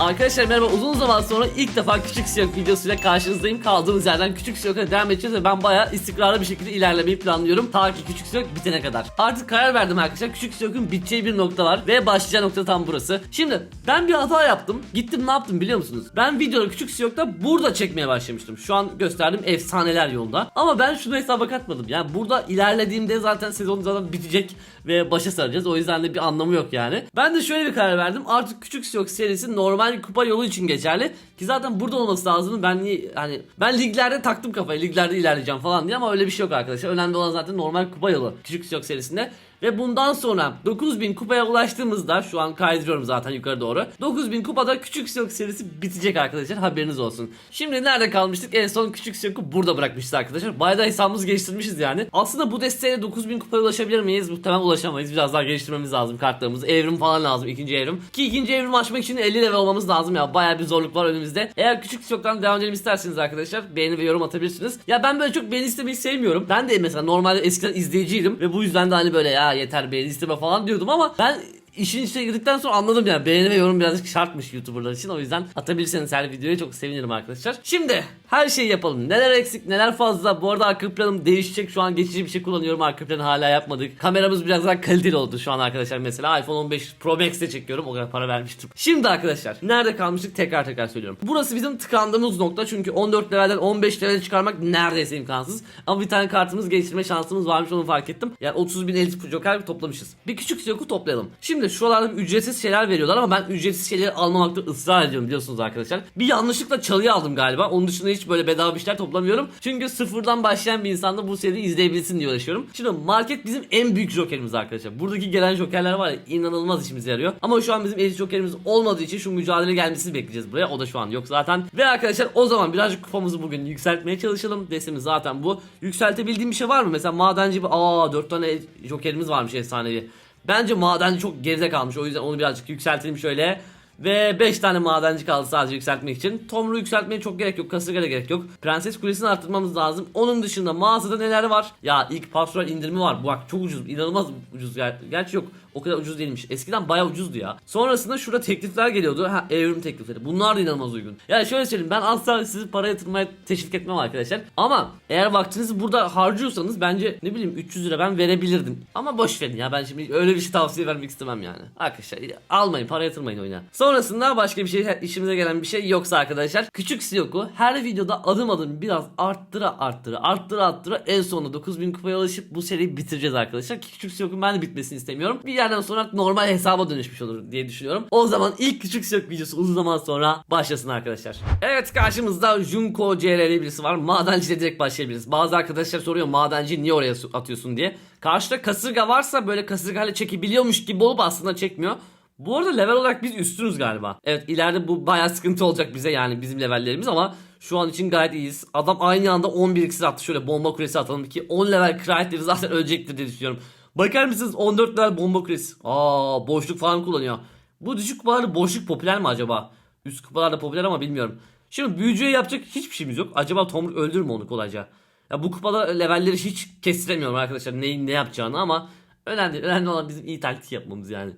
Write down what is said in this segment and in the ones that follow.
Arkadaşlar merhaba uzun zaman sonra ilk defa Küçük Siyok videosuyla karşınızdayım. Kaldığımız yerden Küçük Siyok'a devam edeceğiz ve ben bayağı istikrarlı bir şekilde ilerlemeyi planlıyorum. Ta ki Küçük Siyok bitene kadar. Artık karar verdim arkadaşlar. Küçük Siyok'un biteceği bir nokta var ve başlayacağı nokta tam burası. Şimdi ben bir hata yaptım. Gittim ne yaptım biliyor musunuz? Ben videoları Küçük Siyok'ta burada çekmeye başlamıştım. Şu an gösterdiğim efsaneler yolda. Ama ben şunu hesaba katmadım. Yani burada ilerlediğimde zaten sezon zaten bitecek ve başa saracağız. O yüzden de bir anlamı yok yani. Ben de şöyle bir karar verdim. Artık Küçük Siyok serisi normal kupa yolu için geçerli. Ki zaten burada olması lazım. Ben hani ben liglerde taktım kafayı. Liglerde ilerleyeceğim falan diye ama öyle bir şey yok arkadaşlar. Önemli olan zaten normal kupa yolu Küçük Siyok serisinde. Ve bundan sonra 9000 kupaya ulaştığımızda şu an kaydırıyorum zaten yukarı doğru. 9000 kupada Küçük Siyok serisi bitecek arkadaşlar haberiniz olsun. Şimdi nerede kalmıştık? En son Küçük Siyok'u burada bırakmışız arkadaşlar. Bayağı da hesabımızı geliştirmişiz yani. Aslında bu desteğe 9000 kupaya ulaşabilir miyiz? Muhtemelen ulaşamayız. Biraz daha geliştirmemiz lazım kartlarımızı. Evrim falan lazım ikinci evrim. Ki ikinci evrim açmak için 50 level olmamız lazım ya. Bayağı bir zorluk var önümüzde. Eğer Küçük Siyok'tan devam edelim isterseniz arkadaşlar beğeni ve yorum atabilirsiniz. Ya ben böyle çok beğeni istemeyi sevmiyorum. Ben de mesela normalde eskiden izleyiciydim ve bu yüzden de hani böyle ya yeter beğeni isteme falan diyordum ama ben işin içine girdikten sonra anladım yani beğeni ve yorum birazcık şartmış YouTuber'lar için o yüzden atabilirseniz her videoya çok sevinirim arkadaşlar. Şimdi her şeyi yapalım. Neler eksik neler fazla. Bu arada arka planım değişecek. Şu an geçici bir şey kullanıyorum. Arka planı hala yapmadık. Kameramız biraz daha kaliteli oldu şu an arkadaşlar. Mesela iPhone 15 Pro Max'te çekiyorum. O kadar para vermiştim. Şimdi arkadaşlar nerede kalmıştık tekrar tekrar söylüyorum. Burası bizim tıkandığımız nokta. Çünkü 14 levelden 15 levele çıkarmak neredeyse imkansız. Ama bir tane kartımız geliştirme şansımız varmış onu fark ettim. Yani 30 bin elit joker toplamışız. Bir küçük siyoku toplayalım. Şimdi şuralarda bir ücretsiz şeyler veriyorlar ama ben ücretsiz şeyleri almamakta ısrar ediyorum biliyorsunuz arkadaşlar. Bir yanlışlıkla çalıyı aldım galiba. Onun dışında hiç böyle bedava bir şeyler toplamıyorum. Çünkü sıfırdan başlayan bir insan da bu seriyi izleyebilsin diye uğraşıyorum. Şimdi market bizim en büyük jokerimiz arkadaşlar. Buradaki gelen jokerler var ya inanılmaz işimize yarıyor. Ama şu an bizim elit jokerimiz olmadığı için şu mücadele gelmesini bekleyeceğiz buraya. O da şu an yok zaten. Ve arkadaşlar o zaman birazcık kupamızı bugün yükseltmeye çalışalım. Desimiz zaten bu. Yükseltebildiğim bir şey var mı? Mesela madenci bir aa 4 tane jokerimiz varmış efsanevi. Bence madenci çok geride kalmış. O yüzden onu birazcık yükseltelim şöyle. Ve 5 tane madenci kaldı sadece yükseltmek için. Tomru yükseltmeye çok gerek yok. Kasırga da gerek yok. Prenses Kulesi'ni arttırmamız lazım. Onun dışında mağazada neler var? Ya ilk pastoral indirimi var. Bak çok ucuz. inanılmaz ucuz. Ger- Gerçi yok. O kadar ucuz değilmiş. Eskiden bayağı ucuzdu ya. Sonrasında şurada teklifler geliyordu. Ha evrim teklifleri. Bunlar da inanılmaz uygun. Yani şöyle söyleyeyim. Ben asla sizi para yatırmaya teşvik etmem arkadaşlar. Ama eğer vaktinizi burada harcıyorsanız bence ne bileyim 300 lira ben verebilirdim. Ama boş verin ya. Ben şimdi öyle bir şey tavsiye vermek istemem yani. Arkadaşlar almayın para yatırmayın oyuna. Sonrasında başka bir şey işimize gelen bir şey yoksa arkadaşlar. Küçük Siyok'u her videoda adım adım biraz arttıra arttıra arttıra arttıra en sonunda 9000 kupaya ulaşıp bu seriyi bitireceğiz arkadaşlar. Küçük Siyok'un ben de bitmesini istemiyorum. Bir yerden sonra normal hesaba dönüşmüş olur diye düşünüyorum. O zaman ilk Küçük Siyok videosu uzun zaman sonra başlasın arkadaşlar. Evet karşımızda Junko CRL birisi var. Madenciyle direkt başlayabiliriz. Bazı arkadaşlar soruyor madenci niye oraya su- atıyorsun diye. Karşıda kasırga varsa böyle kasırgayla çekebiliyormuş gibi olup aslında çekmiyor. Bu arada level olarak biz üstünüz galiba. Evet ileride bu bayağı sıkıntı olacak bize yani bizim levellerimiz ama şu an için gayet iyiyiz. Adam aynı anda 11 iksir attı. Şöyle bomba kulesi atalım ki 10 level kraliçeleri zaten ölecektir diye düşünüyorum. Bakar mısınız 14 level bomba kulesi. Aa boşluk falan kullanıyor. Bu düşük kupalarda boşluk popüler mi acaba? Üst kupalarda popüler ama bilmiyorum. Şimdi büyücüye yapacak hiçbir şeyimiz yok. Acaba Tomruk öldürür mü onu kolayca? Ya bu kupada levelleri hiç kestiremiyorum arkadaşlar neyin ne yapacağını ama önemli önemli olan bizim iyi taktik yapmamız yani.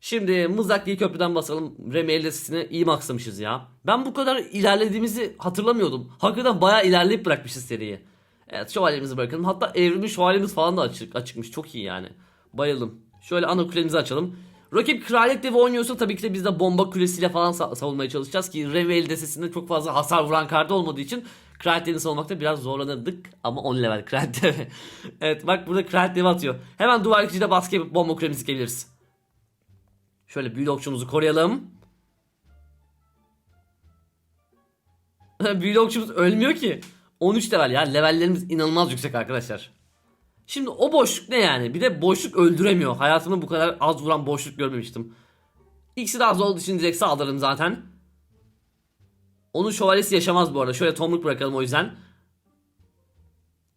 Şimdi mızraklı köprüden basalım. Remel listesini iyi maksamışız ya. Ben bu kadar ilerlediğimizi hatırlamıyordum. Hakikaten bayağı ilerleyip bırakmışız seriyi. Evet şövalyemizi bırakalım. Hatta evrimi şövalyemiz falan da açık, açıkmış. Çok iyi yani. Bayıldım. Şöyle ana kulemizi açalım. Rakip kraliyet devi oynuyorsa tabii ki de biz de bomba kulesiyle falan sa- savunmaya çalışacağız ki Reveil destesinde çok fazla hasar vuran kartı olmadığı için kraliyet devini savunmakta biraz zorlanırdık ama 10 level kraliyet devi. evet bak burada kraliyet devi atıyor. Hemen duvar içinde baskı yapıp bomba kulemizi geliriz. Şöyle büyülü okçumuzu koruyalım. büyülü okçumuz ölmüyor ki. 13 level ya. Levellerimiz inanılmaz yüksek arkadaşlar. Şimdi o boşluk ne yani? Bir de boşluk öldüremiyor. Hayatımda bu kadar az vuran boşluk görmemiştim. İkisi de az olduğu için direkt saldırdım zaten. Onun şövalyesi yaşamaz bu arada. Şöyle tomruk bırakalım o yüzden.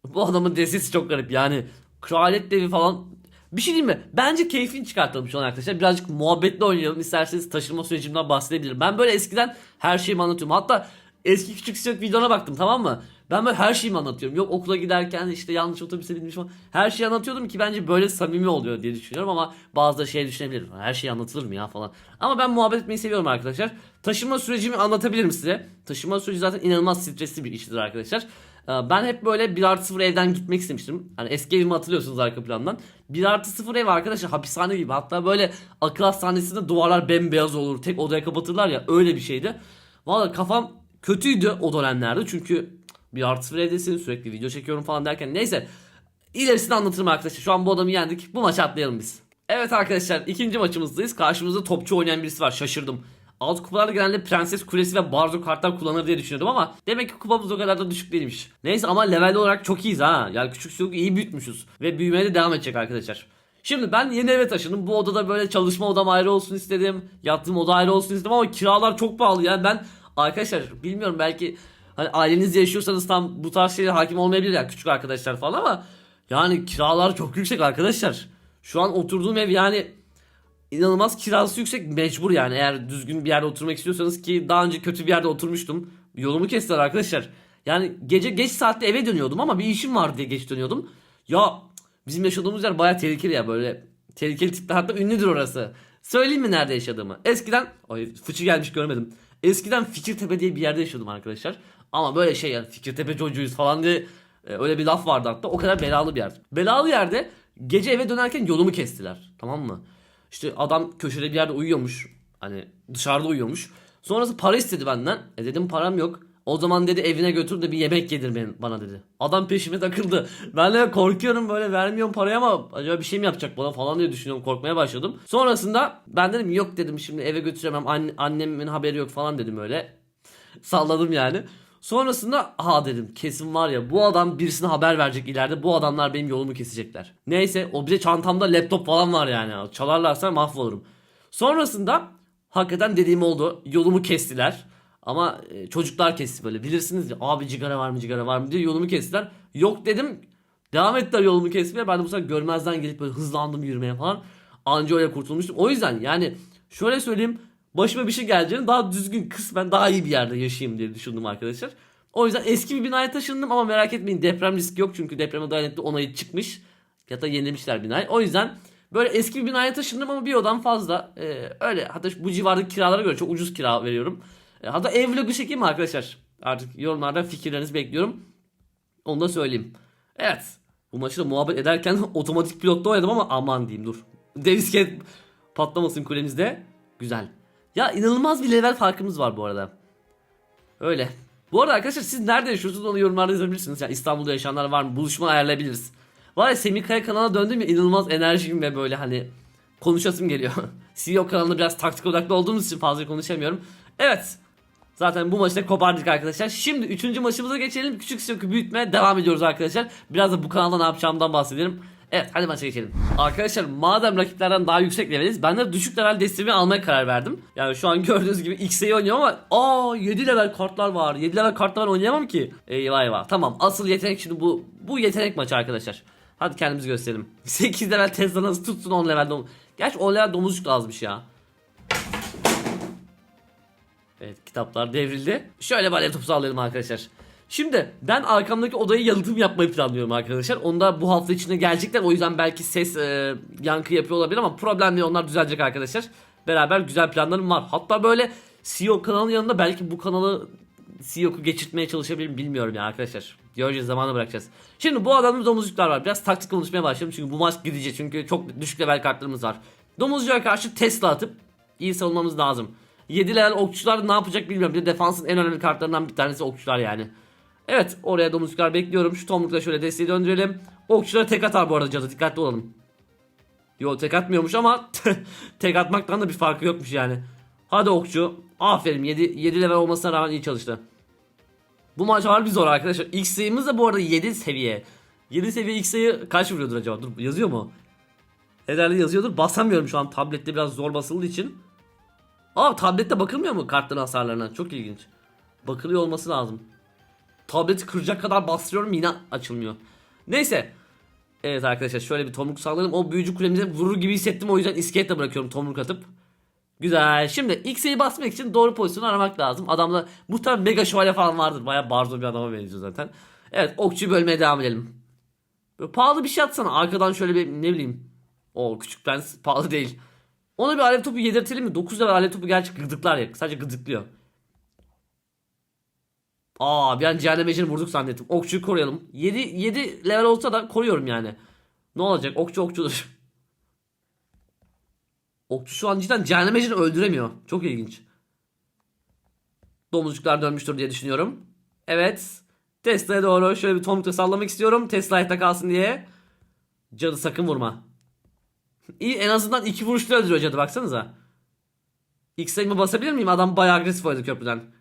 Bu adamın desisi çok garip yani. Kraliyet devi falan. Bir şey diyeyim mi? Bence keyfini çıkartalım şu an arkadaşlar. Birazcık muhabbetli oynayalım. İsterseniz taşınma sürecimden bahsedebilirim. Ben böyle eskiden her şeyimi anlatıyorum. Hatta eski küçük siyok videona baktım tamam mı? Ben böyle her şeyimi anlatıyorum. Yok okula giderken işte yanlış otobüse binmiş falan. Her şeyi anlatıyordum ki bence böyle samimi oluyor diye düşünüyorum ama bazıları şey düşünebilir. Her şey anlatılır mı ya falan. Ama ben muhabbet etmeyi seviyorum arkadaşlar. Taşınma sürecimi anlatabilirim size. Taşınma süreci zaten inanılmaz stresli bir iştir arkadaşlar. Ee, Ben hep böyle 1 artı 0 evden gitmek istemiştim. Hani eski evimi hatırlıyorsunuz arka plandan. 1 artı 0 ev arkadaşlar hapishane gibi. Hatta böyle akıl hastanesinde duvarlar bembeyaz olur. Tek odaya kapatırlar ya öyle bir şeydi. Valla kafam kötüydü o dönemlerde. Çünkü 1 artı 0 evdesin sürekli video çekiyorum falan derken. Neyse ilerisini anlatırım arkadaşlar. Şu an bu adamı yendik. Bu maçı atlayalım biz. Evet arkadaşlar ikinci maçımızdayız. Karşımızda topçu oynayan birisi var. Şaşırdım. Alt kupalarda genelde Prenses Kulesi ve Barzo kartlar kullanır diye düşünüyordum ama demek ki kupamız o kadar da düşük değilmiş. Neyse ama level olarak çok iyiyiz ha. Yani küçük çocuk iyi büyütmüşüz. Ve büyümeye de devam edecek arkadaşlar. Şimdi ben yeni eve taşındım. Bu odada böyle çalışma odam ayrı olsun istedim. Yattığım oda ayrı olsun istedim ama kiralar çok pahalı. Yani ben arkadaşlar bilmiyorum belki hani ailenizle yaşıyorsanız tam bu tarz şeylere hakim olmayabilir ya küçük arkadaşlar falan ama yani kiralar çok yüksek arkadaşlar. Şu an oturduğum ev yani inanılmaz kirası yüksek mecbur yani eğer düzgün bir yerde oturmak istiyorsanız ki daha önce kötü bir yerde oturmuştum. Yolumu kestiler arkadaşlar. Yani gece geç saatte eve dönüyordum ama bir işim var diye geç dönüyordum. Ya bizim yaşadığımız yer baya tehlikeli ya böyle tehlikeli tipler hatta ünlüdür orası. Söyleyeyim mi nerede yaşadığımı? Eskiden ay fıçı gelmiş görmedim. Eskiden Fikirtepe diye bir yerde yaşıyordum arkadaşlar. Ama böyle şey yani Fikirtepe çocuğuyuz falan diye e, öyle bir laf vardı hatta. O kadar belalı bir yer. Belalı yerde gece eve dönerken yolumu kestiler. Tamam mı? İşte adam köşede bir yerde uyuyormuş. Hani dışarıda uyuyormuş. Sonrası para istedi benden. E dedim param yok. O zaman dedi evine götür de bir yemek yedir benim, bana dedi. Adam peşime takıldı. Ben de korkuyorum böyle vermiyorum parayı ama acaba bir şey mi yapacak bana falan diye düşünüyorum. Korkmaya başladım. Sonrasında ben dedim yok dedim şimdi eve götüremem. Anne, annemin haberi yok falan dedim öyle. Salladım yani. Sonrasında ha dedim kesin var ya bu adam birisine haber verecek ileride bu adamlar benim yolumu kesecekler. Neyse o bize çantamda laptop falan var yani çalarlarsa mahvolurum. Sonrasında hakikaten dediğim oldu yolumu kestiler. Ama e, çocuklar kesti böyle bilirsiniz ya abi cigara var mı cigara var mı diye yolumu kestiler. Yok dedim devam ettiler yolumu kesmeye ben de bu sefer görmezden gelip böyle hızlandım yürümeye falan. Anca öyle kurtulmuştum. O yüzden yani şöyle söyleyeyim başıma bir şey geleceğini daha düzgün kısmen daha iyi bir yerde yaşayayım diye düşündüm arkadaşlar. O yüzden eski bir binaya taşındım ama merak etmeyin deprem riski yok çünkü depreme dayanıklı onayı çıkmış. Ya da yenilemişler binayı. O yüzden böyle eski bir binaya taşındım ama bir odam fazla. Ee, öyle hatta bu civardaki kiralara göre çok ucuz kira veriyorum. Ee, hatta ev vlogu çekeyim mi arkadaşlar? Artık yorumlarda fikirlerinizi bekliyorum. Onu da söyleyeyim. Evet. Bu maçı da muhabbet ederken otomatik pilotta oynadım ama aman diyeyim dur. Dev patlamasın kulemizde. Güzel. Ya inanılmaz bir level farkımız var bu arada. Öyle. Bu arada arkadaşlar siz nerede yaşıyorsunuz onu yorumlarda yazabilirsiniz. Yani İstanbul'da yaşayanlar var mı? Buluşma ayarlayabiliriz. Var ya Semih Kaya kanalına döndüm ya inanılmaz enerjim ve böyle hani konuşasım geliyor. CEO kanalında biraz taktik odaklı olduğumuz için fazla konuşamıyorum. Evet. Zaten bu maçı da kopardık arkadaşlar. Şimdi 3. maçımıza geçelim. Küçük Siyok'u büyütmeye devam ediyoruz arkadaşlar. Biraz da bu kanalda ne yapacağımdan bahsedelim. Evet hadi maça geçelim. Arkadaşlar madem rakiplerden daha yüksek leveliz ben de düşük level desteğimi almaya karar verdim. Yani şu an gördüğünüz gibi X'e oynuyorum ama aa 7 level kartlar var. 7 level kartlar oynayamam ki. Eyvah eyvah. Tamam asıl yetenek şimdi bu bu yetenek maçı arkadaşlar. Hadi kendimizi gösterelim. 8 level Tesla nasıl tutsun 10 level dom. Gerçi 10 level domuzcuk da azmış ya. Evet kitaplar devrildi. Şöyle bir alev topu sallayalım arkadaşlar. Şimdi ben arkamdaki odayı yalıtım yapmayı planlıyorum arkadaşlar. Onda bu hafta içinde gelecekler. O yüzden belki ses e, yankı yapıyor olabilir ama problem değil onlar düzelecek arkadaşlar. Beraber güzel planlarım var. Hatta böyle CEO kanalının yanında belki bu kanalı CEO'ku geçirtmeye çalışabilirim bilmiyorum ya arkadaşlar. Göreceğiz zamanı bırakacağız. Şimdi bu adamın domuzcuklar var. Biraz taktik konuşmaya başlayalım çünkü bu maç gidecek. Çünkü çok düşük level kartlarımız var. Domuzcuğa karşı Tesla atıp iyi savunmamız lazım. 7 level okçular ne yapacak bilmiyorum. Bir de defansın en önemli kartlarından bir tanesi okçular yani. Evet oraya domuzcuklar bekliyorum. Şu tomrukla şöyle desteği döndürelim. Okçulara tek atar bu arada cadı dikkatli olalım. Yo tek atmıyormuş ama tek atmaktan da bir farkı yokmuş yani. Hadi okçu. Aferin 7, 7 level olmasına rağmen iyi çalıştı. Bu maç harbi zor arkadaşlar. X sayımız da bu arada 7 seviye. 7 seviye X sayı kaç vuruyordur acaba? Dur yazıyor mu? Herhalde yazıyordur. Basamıyorum şu an tablette biraz zor basıldığı için. Aa tablette bakılmıyor mu kartların hasarlarına? Çok ilginç. Bakılıyor olması lazım. Tableti kıracak kadar bastırıyorum yine açılmıyor. Neyse. Evet arkadaşlar şöyle bir tomruk sallayalım. O büyücü kulemize vurur gibi hissettim o yüzden iskeletle bırakıyorum tomruk atıp. Güzel. Şimdi X'e basmak için doğru pozisyonu aramak lazım. Adamda muhtemelen mega şövalye falan vardır. Baya barzo bir adama benziyor zaten. Evet okçuyu bölmeye devam edelim. Böyle pahalı bir şey atsana. Arkadan şöyle bir ne bileyim. O küçük prens pahalı değil. Ona bir alev topu yedirtelim mi? 9 level alev topu gerçi gıdıklar ya. Sadece gıdıklıyor. Aa bir an cehennem ejini vurduk zannettim. Okçuyu koruyalım. 7, 7 level olsa da koruyorum yani. Ne olacak? Okçu okçudur. Okçu şu an cidden cehennem ejini öldüremiyor. Çok ilginç. Domuzcuklar dönmüştür diye düşünüyorum. Evet. Tesla'ya doğru şöyle bir tomrukla sallamak istiyorum. Tesla ayakta kalsın diye. Cadı sakın vurma. İyi en azından iki vuruşta öldürüyor cadı baksanıza. X sayımı basabilir miyim? Adam bayağı agresif oynadı köprüden.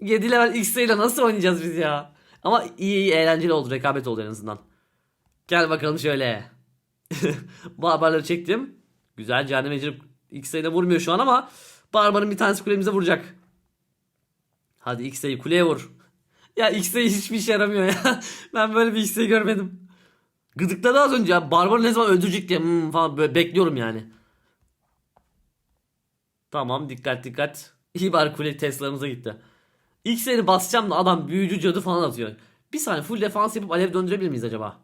7 level X ile nasıl oynayacağız biz ya? Ama iyi iyi eğlenceli oldu. Rekabet oldu en azından. Gel bakalım şöyle. Barbarları çektim. Güzel cehennem ejiri X sayıda vurmuyor şu an ama Barbarın bir tanesi kulemize vuracak. Hadi X sayı kuleye vur. Ya X sayı hiçbir işe yaramıyor ya. ben böyle bir X sayı görmedim. Gıdıkladı az önce ya. Barbarı ne zaman öldürecek diye hmm, falan böyle bekliyorum yani. Tamam dikkat dikkat. İyi bari kule Tesla'mıza gitti. İlk seni basacağım da adam büyücü cadı falan atıyor. Bir saniye full defans yapıp alev döndürebilir miyiz acaba?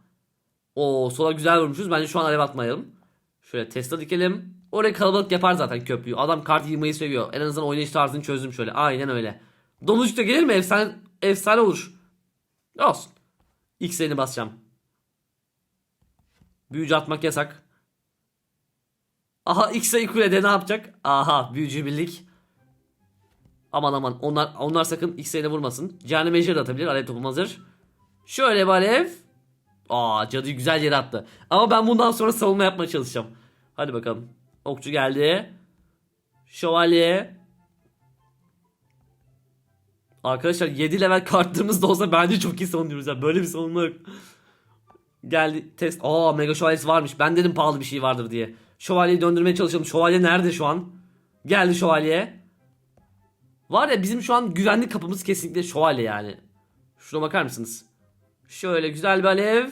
Oo sola güzel vurmuşuz. Bence şu an alev atmayalım. Şöyle Tesla dikelim. Oraya kalabalık yapar zaten köprüyü. Adam kart yığmayı seviyor. En azından oynayış tarzını çözdüm şöyle. Aynen öyle. Domuzcuk da gelir mi? Efsane, efsane olur. Olsun. İlk seni basacağım. Büyücü atmak yasak. Aha X sayı kulede ne yapacak? Aha büyücü birlik. Aman aman onlar onlar sakın X sayıda vurmasın. Cehennem Ejder de atabilir. Alev topum hazır. Şöyle bir alev. Aa cadıyı güzel yere attı. Ama ben bundan sonra savunma yapmaya çalışacağım. Hadi bakalım. Okçu geldi. Şövalye. Arkadaşlar 7 level kartlarımız da olsa bence çok iyi savunuyoruz. ya. Böyle bir savunma yok. Geldi test. Aa mega şövalyesi varmış. Ben dedim pahalı bir şey vardır diye. Şövalyeyi döndürmeye çalışalım. Şövalye nerede şu an? Geldi şövalye. Var ya bizim şu an güvenlik kapımız kesinlikle şövalye yani. Şuna bakar mısınız? Şöyle güzel bir alev.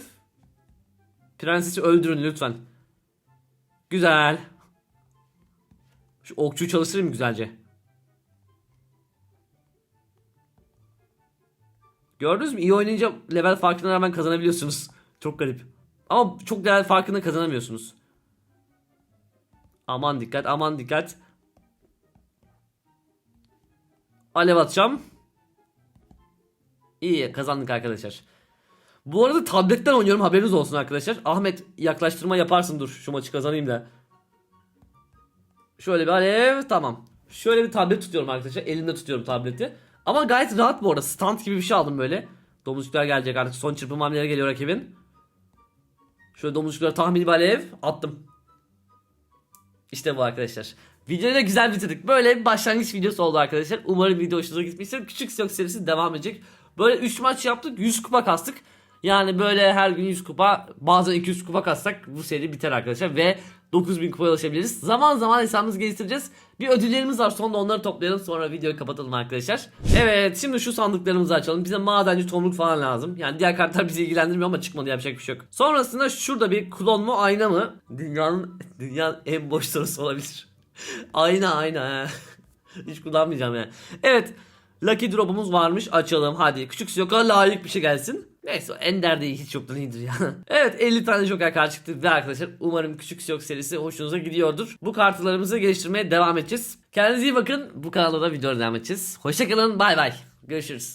Prensesi öldürün lütfen. Güzel. Şu okçuyu çalıştırayım güzelce? Gördünüz mü? İyi oynayınca level farkına rağmen kazanabiliyorsunuz. Çok garip. Ama çok level farkında kazanamıyorsunuz. Aman dikkat, aman dikkat. Alev atacağım. İyi kazandık arkadaşlar. Bu arada tabletten oynuyorum haberiniz olsun arkadaşlar. Ahmet yaklaştırma yaparsın dur şu maçı kazanayım da. Şöyle bir alev tamam. Şöyle bir tablet tutuyorum arkadaşlar. Elimde tutuyorum tableti. Ama gayet rahat bu arada. Stand gibi bir şey aldım böyle. Domuzcuklar gelecek artık. Son çırpım hamleleri geliyor rakibin. Şöyle domuzcuklara tahmini bir alev attım. İşte bu arkadaşlar. Videoyu da güzel bitirdik. Böyle bir başlangıç videosu oldu arkadaşlar. Umarım video hoşunuza gitmiştir. Küçük Siyok serisi devam edecek. Böyle 3 maç yaptık. 100 kupa kastık. Yani böyle her gün 100 kupa bazen 200 kupa kassak bu seri biter arkadaşlar. Ve 9000 kupaya ulaşabiliriz. Zaman zaman hesabımızı geliştireceğiz. Bir ödüllerimiz var. Sonunda onları toplayalım. Sonra videoyu kapatalım arkadaşlar. Evet şimdi şu sandıklarımızı açalım. Bize madenci tomruk falan lazım. Yani diğer kartlar bizi ilgilendirmiyor ama çıkmadı yapacak bir şey yok. Sonrasında şurada bir klon mu ayna mı? Dünyanın, dünyanın en boş sorusu olabilir. ayna ayna. Hiç kullanmayacağım yani. Evet. Lucky drop'umuz varmış. Açalım. Hadi. Küçük Siyoka layık bir şey gelsin. Neyse Ender de hiç yoktan iyidir ya. evet 50 tane Joker kart çıktı ve arkadaşlar umarım Küçük Siyok serisi hoşunuza gidiyordur. Bu kartlarımızı geliştirmeye devam edeceğiz. Kendinize iyi bakın. Bu kanalda da video devam edeceğiz. Hoşçakalın. Bay bay. Görüşürüz.